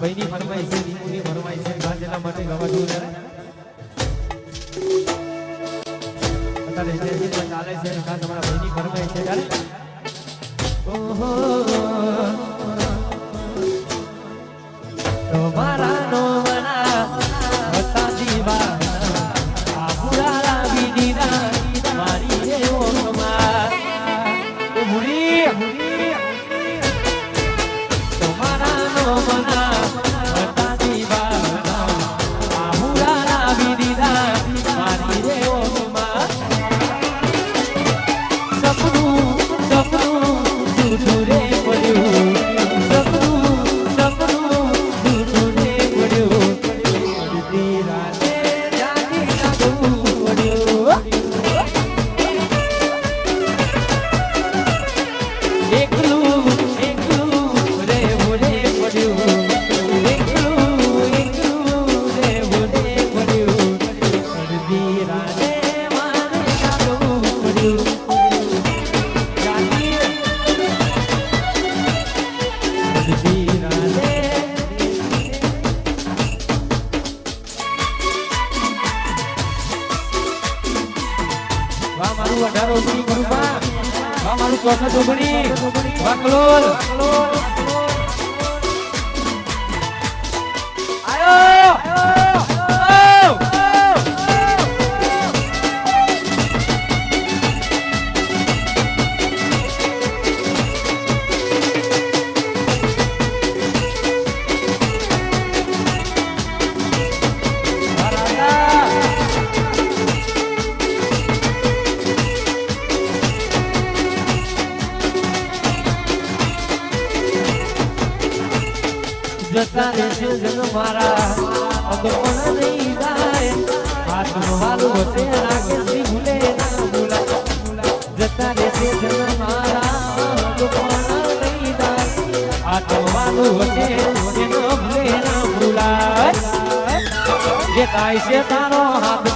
ભાઈની ફરમાઈ છે, દીકુની ફરમાઈ છે ગાંજલા માટે ગવાતું ત્યારે ચાલે છે તમારા ભાઈની ફરમાઈ છે ત્યારે ઓહો. અઢારો ગુરુમાં મારું ચોથા ધોબણી વાકલોલ જતા રહેશે જન મારા અગમન નહીં જાય હાથનું વાલું હશે રાગી ભૂલે ના ભૂલા જતા રહેશે જન મારા અગમન નહીં જાય હાથનું વાલું હશે ભૂલે ના ભૂલા જે કાય છે તારો હાથ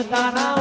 જતાના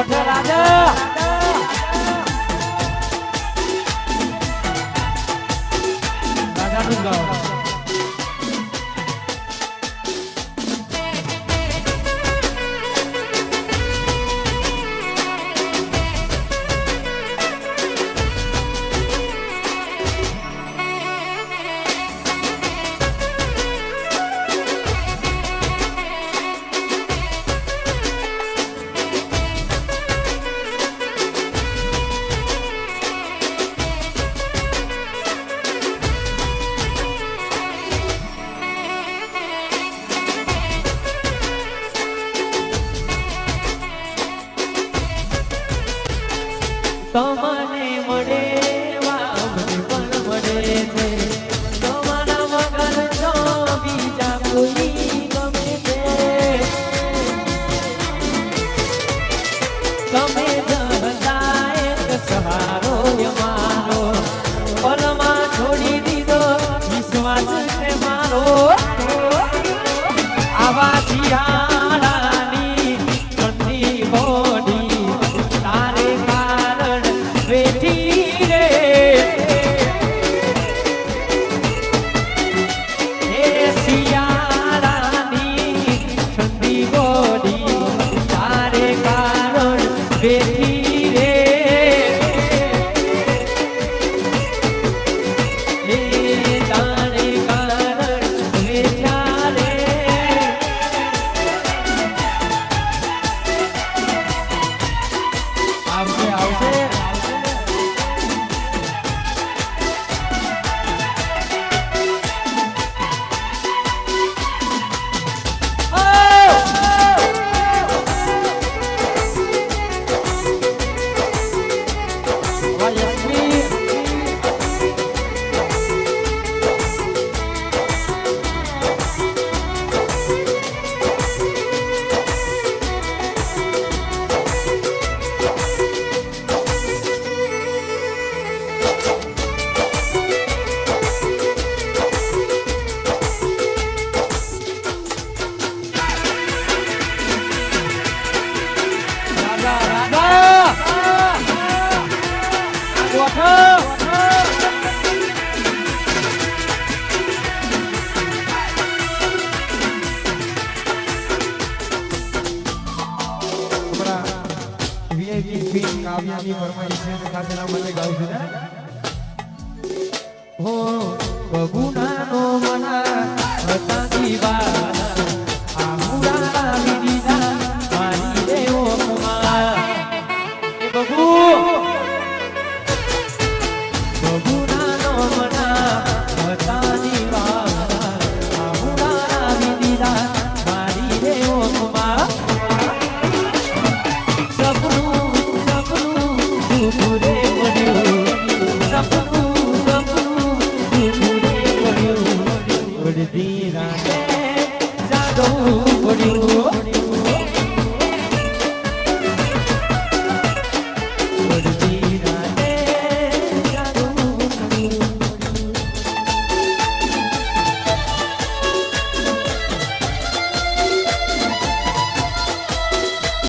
ઓઠ રાજા Let's go. ક્વીન કાવ્યાની ફરમાઈશ છે. ખાતેના મને ગાઉં છું. હો બગુના